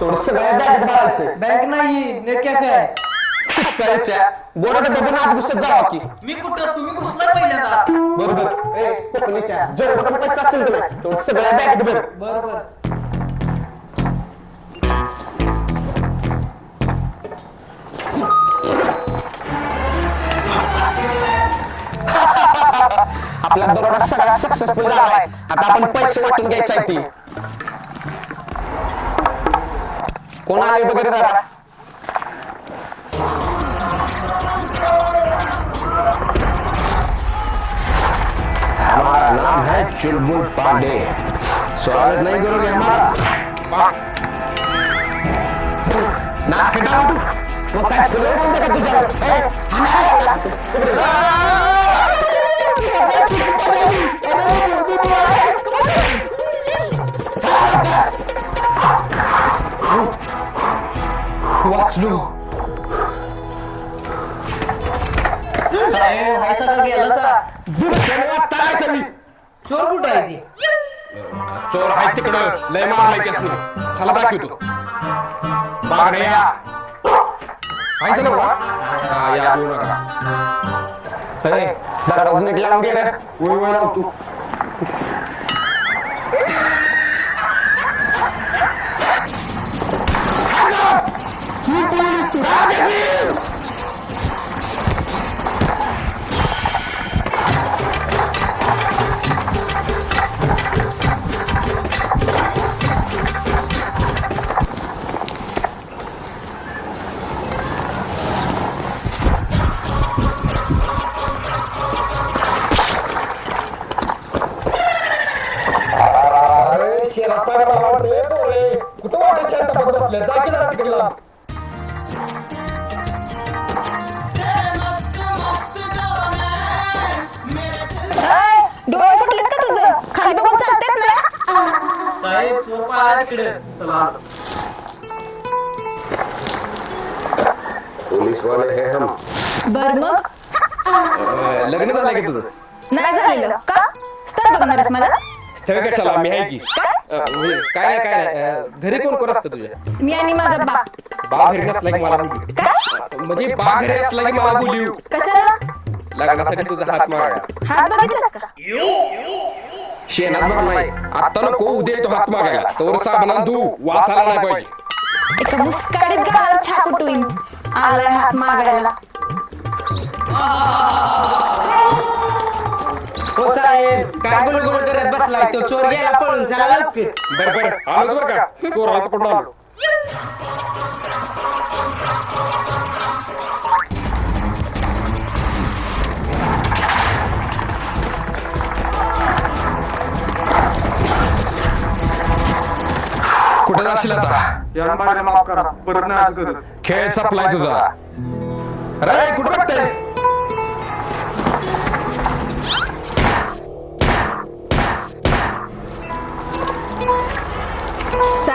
थोडं सगळ्या बॅगेत भरायचं. बँक नाही नेट कॅफे आहे. शिकायच्या बोर्डात बघून आत घुसत जावा की. मी कुठं? तुम्ही घुसला पहिल्यांदा. बरोबर. ए कोकणीच्या. जेवढं पण पैसे असतील तुला तेवढं सगळ्या बॅगेत भर बरोबर. आपला दरोडा सगळा सक्सेसफुल झालाय. आता आपण पैसे वाटून घ्यायचा आहे ती कोण आले वगैरे जरा हमारा नाम है चुलबुल पांडे। स्वागत नहीं करोगे हमारा? नाच खेटा तू। मग काय फुलं बोलते का तुझ्यावर ए, वाचलो मी. चोर कुठं आहे ती? चोर आहे तिकडं. लय मारलाय केस चला दाखवतो. बागडे या. माहिती ना या येऊ नका. ए, दरवाजा नीट लावून घे रे. वय वय लावतो पडत बसले जा की जरा तिकडे लांब. अय, डोळे फुटलेत का तुझं? खाली बघून चालतेत ना? साहेब चोर पाहा तिकडे. चला. पोलीस वाले है. हम बर मग? लग्न झालंय का तुझं? नाही झालेलं. का? स्थळ बघणारच मला? स्थळ कशाला? मी आहे की. अं, म्हणजे काय नाही काय नाही अं, घरी कोण कोण असतं तुझ्या? मी आणि माझा बाप. बा घरी नसला की मला बोलू. काय? म्हणजे बा घरी असला की मला बोलू. कशाला? लग्नासाठी तुझा हात मागा. हात बघितलास का? शेणात भरलाय आता नको उद्या येतो हात मागायला. तर साबणात धू. वासाला नाही पाहिजे. एका मुस्काडीत गावाला छाप उठवीन. आलाय हात मागायला. हो साहेब. काय गुलू गुलू करत बसलाय तो. चोर गेला पळून. चला लवकर. बर बर. आलोच बर का? चोराला पकडून आलो? कुठे जाशील आता? माफ करा. परत नाही असं करत. खेळ सपलाय तुझा. अरे कुठे बघतायस?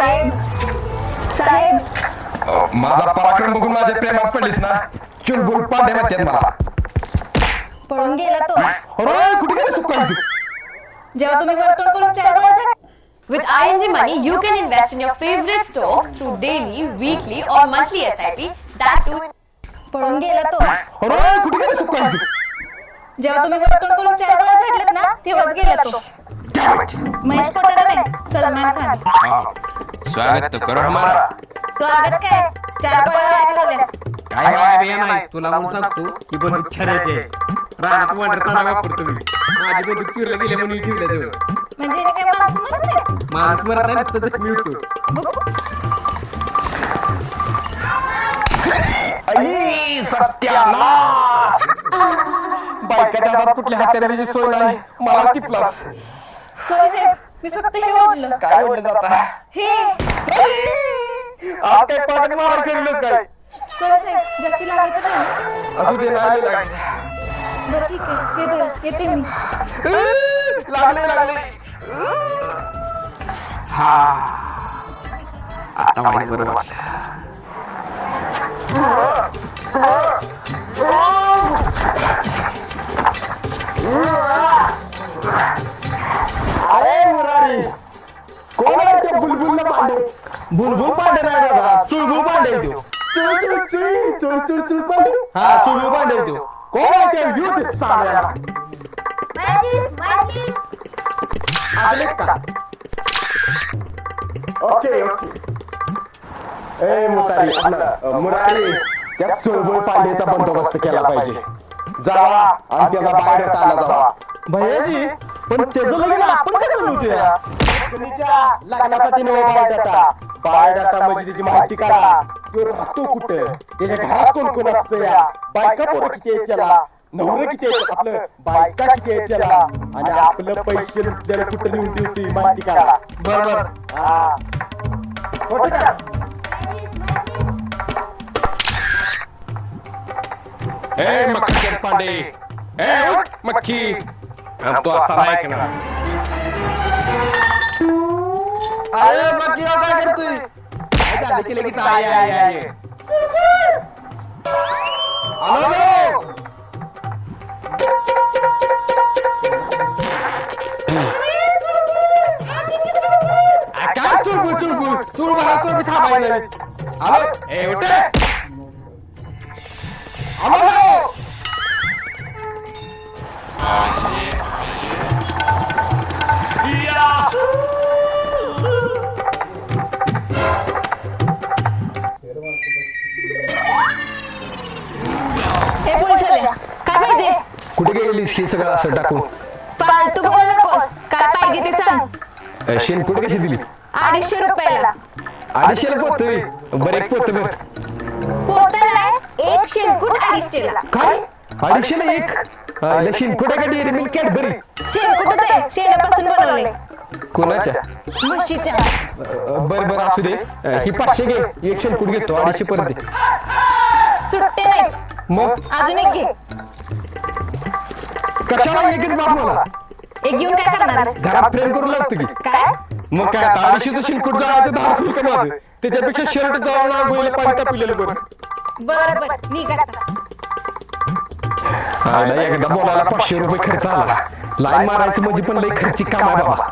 साहेब. साहेब. माझा पराक्रम बघून माझ्या प्रेमात पडलीस ना? चुलबुल पांडे म्हणतात मला. पळून गेला तो. अरे कुठे गेले सुकायचं जेव्हा तुम्ही वर्तुळ करून चार वेळा With ING Money, you can invest in your favorite stocks through daily, weekly, or monthly SIP. That too. पळून गेला तो. अरे कुठे गेले सुकायचं जेव्हा तुम्ही वर्तुळ करून चार वेळा झाडलेत ना तेव्हाच गेला तो. महेश कोटारा नाही सलमान खान. स्वागत तो करो हमारा स्वागत काय? चार वेळा घालवल्यास काय वाया बिया नाही तुला म्हणून सांगतो ही बंदूक छाण्याची आहे रानात वांडरताना वापरतो मी. माझी बंदूक चिरलं गेले म्हणून ठेवल्या जवळ म्हणजे हे काय माणसं मरत नाहीत माणूस मरत नाही नुसतं जखमी होतो. आई सत्यानाश. बायकाच्या हातात कुठल्या हत्याराची सोय नाही. मला टिपलास सॉरी साहेब मी फक्त हे ओढलं काय म्हटलं जाता? हे आज काय पाच मारा ठरलंच काय सॉरी साहेब जास्ती लागलं तर नाही असू दे नाही लागले बरं ठीक आहे येते येते मी लागले लागले हा। आता वाईट बरं वाटलं अरे मुरारी कोण आहे ते बुलबुल पांडे भुलभुल पांडे नाही दादा. चुळबुळ पांडे आहे त्यो चुळ चुळ चुळी चुळ चुळ चुळ पांडे हा चुळबुळ पांडे आहे कोण आहे त्या आले का ओके ओके. ए मुतारी आपलं मुरारी त्या पांडेचा बंदोबस्त केला पाहिजे. जावा आणि त्याचा बाहेर आला जावा. भैयाजी पण त्याचं लग्न आपण कसं नव्हत्या लग्नासाठी नव बायोडाटा बायोडाटा म्हणजे त्याची माहिती काढा. तो राहतो कुठं? त्याच्या घरात कोण कोण असतं या? बायका पोरं किती आहेत त्याला? नवरं किती आहेत? आपलं बायका किती आहेत त्याला? आणि आपलं पैसे त्याला कुठं लिहून देऊ माहिती काढा. बरोबर? हा. खोटं का ए मक्खी पांडे. ए मक्खी. तो असा नाही ऐकणार. अरे बाकीराव काय करतोय काय झालं की लगेच आय आय आय आलो आलो. आ, काय चुळबुळ चुळबुळ चुळ भरा तो थांबायला आलो ए उठे असं टाकून. फालतू बोल नकोस. काय पाहिजे ते सांग. अ, शेणकुट कशी दिली? अडीचशे रुपयाला. अडीचशेला पोत बरं एक पोत बर. पोत नाही एक शेणकूट अडीचशेला. काय? अडीचशेला एक. अ, शेणकुट आहे का डेअरी मिल्क कॅडबरी शेणकूटच आहे? शेणापासून बनवले कोणाच्या? म्हशीच्या बर बर असू दे. अ, ही पाचशे घे. एक शेणकुट घेतो. अडीचशे परत दे सुट्टे नाहीत. मग? अजून एक घे. कशाला एकच बास मला? एक घेऊन काय करणार? घरात प्रेम करू लागतो की. काय? मग काय आता अडीचशेचं शिंकूट जायचं दहा शुल्क माझं त्याच्यापेक्षा शर्ट जाऊन आंघोळीला पाणी तापिलेलं बरं बर बर निघ आता. आयला एकदा बोलायला पाचशे रुपये खर्च आला. लाईन मारायचं म्हणजे पण लई खर्ची काम आहे बाबा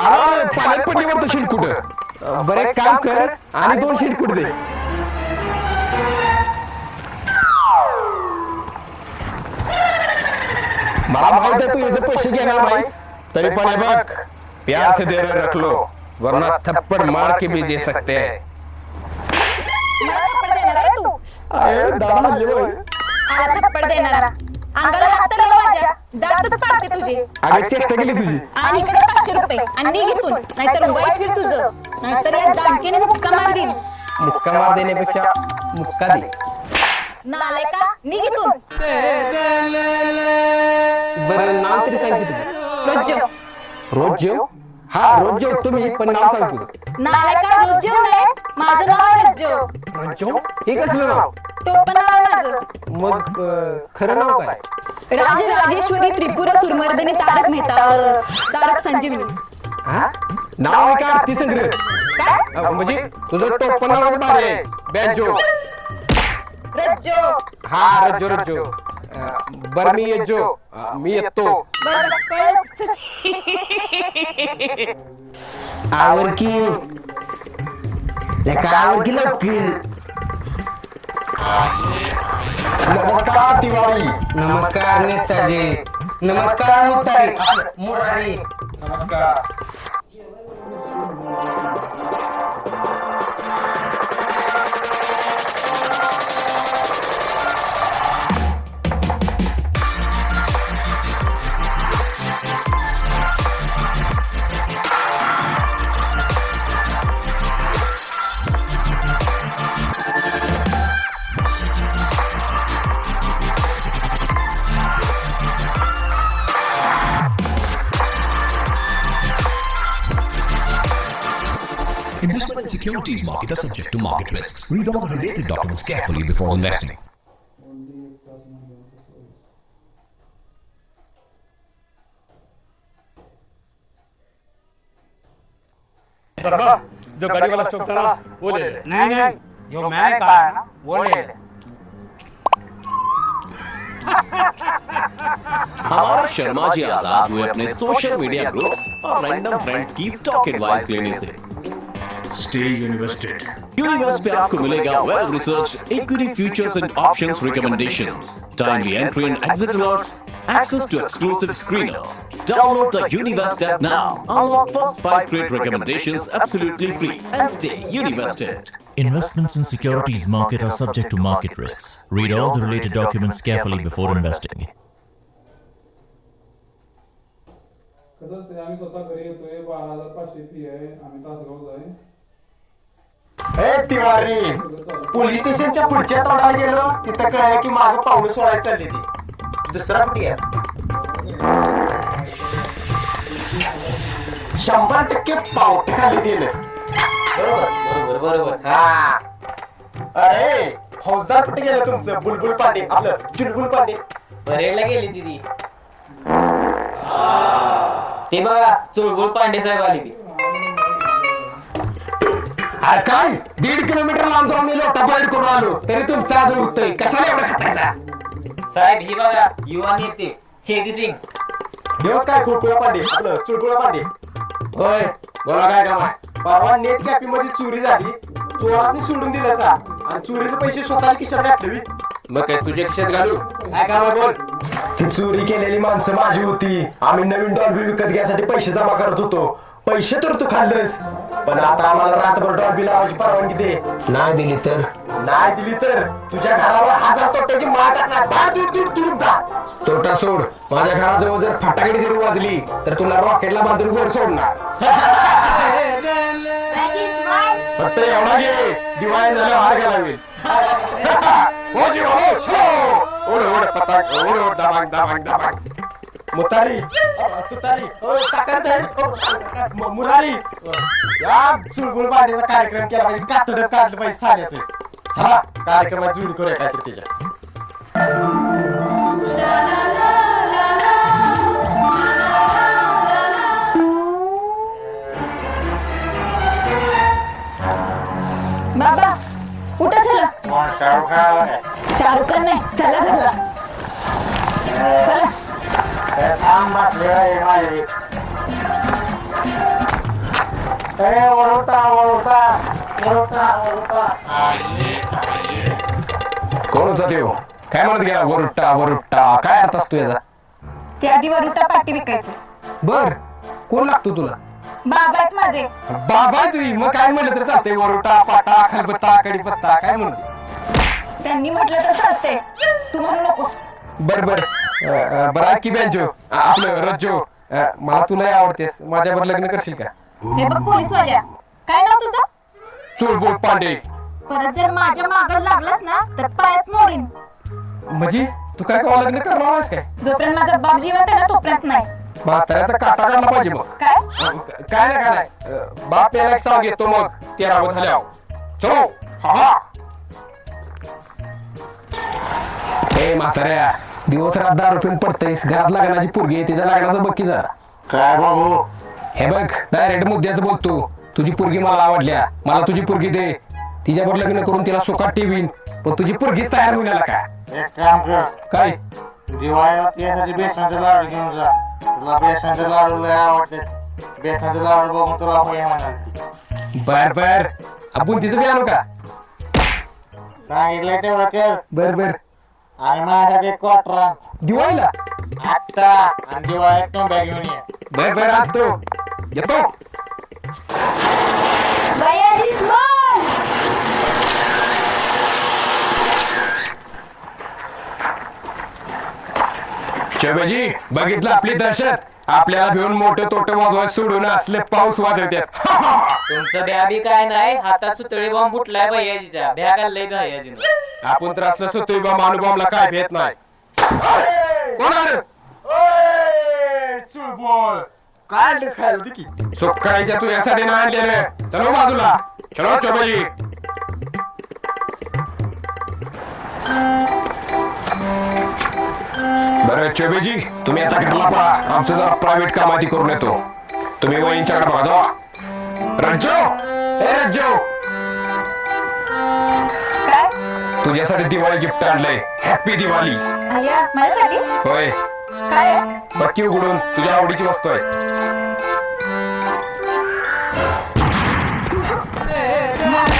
अरे पाण्यात पडल्यावर तर शिंकूट बरं एक काम कर आणि दोन शिंकूट दे. मला माहीत आहे तू याचे पैसे घेणार नाही तरी पण हे बघ प्यार से दे रहे रख लो वरना थप्पड़ मार के भी दे सकते हैं मला थप्पड देणार आहे तू अरे दादा हल्ले होय. मला थप्पड देणार अंगाला हात लाव माझ्या दातच पाडते तुझे अगं चेष्टा केली तुझी आणि इकडे पाचशे रुपये आणि निघ इथून नाहीतर वाईट होईल तुझं नाहीतर या मुक्का मार मुक्का मार देण्यापेक्षा मुक्का दे नालाय का निघ इथून बरं नाव तरी सांग की तुझं रोज जेव. रोज जेव? हा रोज जेव. तुम्ही पण नाव सांग तुझं नालाय का रोज जेव नाही? माझं नाव आहे रोज जेव. रोज जेव? हे कसलं नाव? टोपण नाव आहे माझं. मग अं, खरं नाव काय? राज राजेश्वरी त्रिपुरा सुरमर्दिनी तारक मेहता तारक संजीवनी. हा? नाव आहे का आरती संग्रह. काय? अं, म्हणजे तुझं टोपण नाव भारी आहे बँजो रज्जो. हा रज्जो रज्जो. अं, बरं मी येजो अं, मी येतो बरं कळलं चल. आवर की लेका आवर की लवकर नमस्कार तिवारी नमस्कार नेताजी नमस्कार मुतारी मुरारी नमस्कार securities market are subject to market risks. Read all the related documents carefully before investing. जो गाड़ी वाला स्टॉप था ना वो ले ले नहीं नहीं जो मैंने कहा है ना वो ले ले हमारा शर्मा जी आजाद हुए अपने सोशल मीडिया ग्रुप्स और रैंडम फ्रेंड्स की स्टॉक एडवाइस लेने से स्टे इन्वेस्टेड यूनिवर्स पे आपको मिलेगा well research equity futures and options recommendations timely entry and exit alerts access to exclusive screeners download the universe app now unlock first five great recommendations absolutely free and stay universited Investments in securities market are subject to market risks. Read all the related documents carefully before investing. कसं असते आम्ही स्वतः घरी येतोय बारा हजार पाचशे fee आहे आम्ही तासगाव आहे ए तिवारी. पोलीस स्टेशनच्या पुढच्या तोंडाला गेलो तिथं कळलं की माग पावलं सोडायला चालली ती. दुसरा कुठे आहे? शंभर टक्के पावटे खाली दिलं. बरोबर? बरोबर बरोबर. हा. अरे फौजदार कुठे गेलं तुमचं? बुलबुल पांडे आपलं चुलबुल पांडे. परेडला गेली दिदी ते. बघा चुळबुळ पांडे साहेब आली ती. अरे काय? दीड किलोमीटर लांब जाऊन मी लोटा परेड करून आलो तरी तुमचा अजून उत्तर कशाला एवढं खातायचा? साहेब ही बघा युवा नेते छेदी सिंग. दिवस काय खुळकुळा पांडे आपलं चुळकुळा पांडे होय बोला काय काम आहे? परवा नेट कॅपी मध्ये चोरी झाली. चोरांनी सोडून दिलं सा. आणि चोरीचे पैसे स्वतःच्या खिशात घातले मग काय तुझ्या खिशात घालू? काय काम बोल? ती चोरी केलेली माणसं माझी होती. आम्ही नवीन डॉल्बी विकत घ्यायसाठी पैसे जमा करत होतो. पैसे तर तू खाल्लंस. पण आता आम्हाला रातभर डॉल्बी लावायची परवानगी दे. नाही दिली तर? नाही दिली तर? तुझ्या घरावर हजार तोट्याची माळ टाकणार. बाहेर दूर दूर दूर दा तोटा सोड. माझ्या घराजवळ जर फटाकडी जरी वाजली तर तुला रॉकेटला बांधून वर सोडणार. फक्त एवढा घे. दिवाळी झाल्यावर हार घ्यायला लागेल. हो जीवा हो छो. ओढ ओढ पताक ओढ ओढ दाबांग दाबांग दाबांग. मुतारी. तुतारी. अ, म- मुरारी. या चुळबुळ कार्यक्रम केला पाहिजे. कातड काढलं पाहिजे साड्याचं चला कार्यक्रमात जुळी करूया काहीतरी त्याच्या. बाबा कुठं चला? शाहरुख खान नाही. चला घरला. चला. कोण होता त्यो काय म्हणत गेला? वरुट्टा वरुट्टा. काय अर्थ असतो याचा? त्या आधी वरुटा पाटी विकायचं. बर. कोण लागतो तुला? बाबा आहेत माझे. बाबा तुम्ही मग काय म्हणलं तर चालतंय. वरुटा पाटा खलबत्ता कडीपत्ता काय म्हणते त्यांनी म्हटलं तर चालतंय. तू म्हणू नकोस. बर बर. अ, अ, बरं ऐक की बँजो. आपलं रज्जो. अ, मला तुलाही आवडतेस माझ्यावर लग्न करशील का? हे बघ पोलीस वाल्या काय नाव तुझं? चुळबुळ पांडे. परत जर माझ्या मागं लागलास ना तर पायच मोडीन. म्हणजे? तू काय केव्हा लग्न करणार आहेस काय? जोपर्यंत माझा बाप जिवंत आहे ना तोपर्यंत नाही. म्हाताऱ्याचा काटा काढला पाहिजे मग. काय? अ, काय नाही काय नाही. अ, बाप याला एक सांग येतो मग. तेरावं झाल्यावर. चलो. हा हा. ए म्हाताऱ्या दिवस रात दारू पिऊन पडतेस घरात लग्नाची पोरगी आहे तिच्या लग्नाचं बघ की जरा. काय बाबू? हे बघ डायरेक्ट मुद्द्याचं बोलतो. तुझी पोरगी मला आवडल्या. मला तुझी पोरगी दे. तिच्यावर लग्न करून तिला सुखात ठेवीन. पण तुझी पोरगीच तयार होईल का एक काम कर. काय? दिवाळीला त्यासाठी बेसनाचे लाडू घेऊन जा. तुला बेसनाचे लाडू लय आवडते बेसनाचे लाडू बघून तुला होय म्हणाल बर बर. आपण तिचं बी आणू का सांगितलं तेवढं कर. बर बर. आणि माझ्यासाठी क्वार्टर आण दिवाळीला? आत्ता आणि दिवाळीत तोंब्या घेऊन ये. बर बर आणतो येतो. भैयाजी स्मॉल चोबेजी बघितलं आपली दहशत? आपल्याला भिवून मोठे तोटे वाजवाय सोडून असले पाऊस वाजवतात. तुमचं भ्या बी काय नाही हातात सुतळी बॉम्ब फुटलाय भैयाजीचा. भ्या घाललंय भैयाजीनं आपण तर असलं सुतोय बा मानुबामला काय भेट नाही. कोण आहे? रे? चुळबुळ काय आणलीस खायला? तू यासाठी नाही आणलेलं. चलो बाजूला. चलो चोबेजी बरं चोबेजी तुम्ही आता घरला पहा आमचं जरा प्रायव्हेट काम आधी करून येतो. तुम्ही वहींच्याकडे बघा जावा रज्जो ए रज्जो तुझ्यासाठी दिवाळी गिफ्ट आणलंय. हॅपी दिवाळी. आया माझ्यासाठी? होय. काय? आहे? बक्की उघडून. तुझ्या आवडीची वस्तू आहे. मला.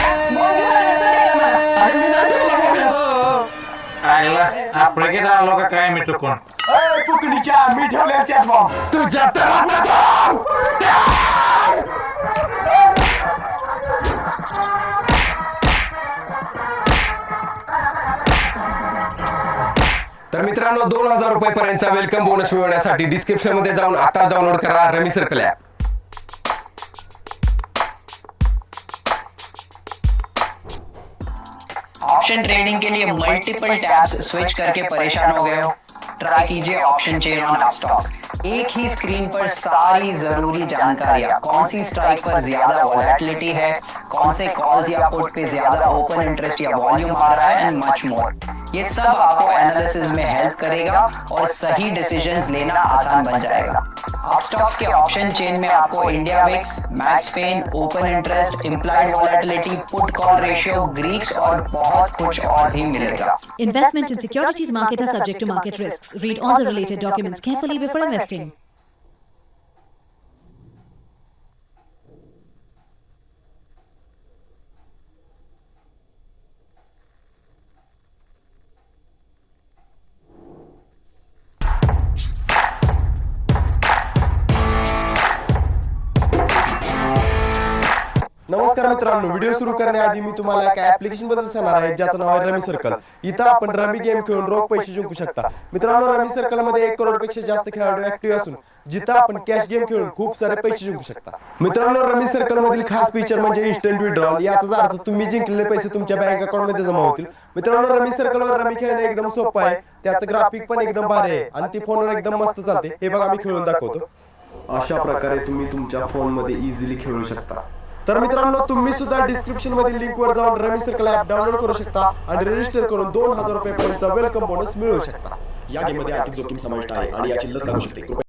आईला आपण किती आलो का काय मी चुकून ए, कुकडीच्या मी ठेवले त्याच बॉम्ब. तुझ्या तळात मित्रांनो, दोन हज़ार रुपये पर्यंतचा वेलकम बोनस मिळवण्यासाठी डिस्क्रिप्शन मध्ये जाऊन आता डाउनलोड करा rummy circle app option trading के लिए मल्टीपल टैब्स स्विच करके परेशान हो गए हो? ट्राई कीजिए ऑप्शन चेन ऑन स्टॉक्स एक ही स्क्रीन पर सारी ज़रूरी जानकारियाँ कौन सी स्ट्राइक पर ज़्यादा वॉलेटिलिटी है? कौन से कॉल्स या पुट पे ज़्यादा ओपन इंटरेस्ट या वॉल्यूम आ रहा है? एंड मच मोर ये सब आपको एनालिसिस में हेल्प करेगा और सही डिसीजंस लेना आसान बन जाएगा अपस्टॉक्स के ऑप्शन चेन में आपको India VIX max pain open interest implied volatility put call ratio Greeks और बहुत कुछ और भी मिलेगा Investment in securities market are subject to market risks. Read all the related documents carefully before investing. नमस्कार मित्रांनो व्हिडिओ सुरू करण्याआधी मी तुम्हाला एका ऍप्लिकेशनबद्दल सांगणार आहे ज्याचं नाव आहे रमी सर्कल इथं आपण रमी गेम खेळून रोख पैसे जिंकू शकता. मित्रांनो रमी सर्कलमध्ये एक करोडपेक्षा जास्त खेळाडू ऍक्टिव्ह असून जिथं आपण कॅश गेम खेळून खूप सारे पैसे जिंकू शकता. मित्रांनो रमी सर्कल मधील खास फीचर म्हणजे इन्स्टंट विड्रॉल याचा अर्थ तुम्ही जिंकलेले पैसे तुमच्या बँक अकाउंटमध्ये जमा होतील. मित्रांनो रमी सर्कल वर रमी खेळणे एकदम सोपं आहे. त्याचं ग्राफिक पण एकदम भारी आहे आणि ती फोनवर एकदम मस्त चालते. हे बघा मी खेळून दाखवतो. अशा प्रकारे तुम्ही तुमच्या फोनमध्ये इझिली खेळू शकता. तर मित्रांनो तुम्ही सुद्धा डिस्क्रिप्शन मधील लिंक वर जाऊन रमी सर्कल ऍप डाउनलोड करू शकता आणि रजिस्टर करून दोन हजार रुपये पर्यंतचा वेलकम बोनस मिळवू शकता. या गेममध्ये आर्थिक जोखीम समाविष्ट आहे आणि याची लत लागू शकते.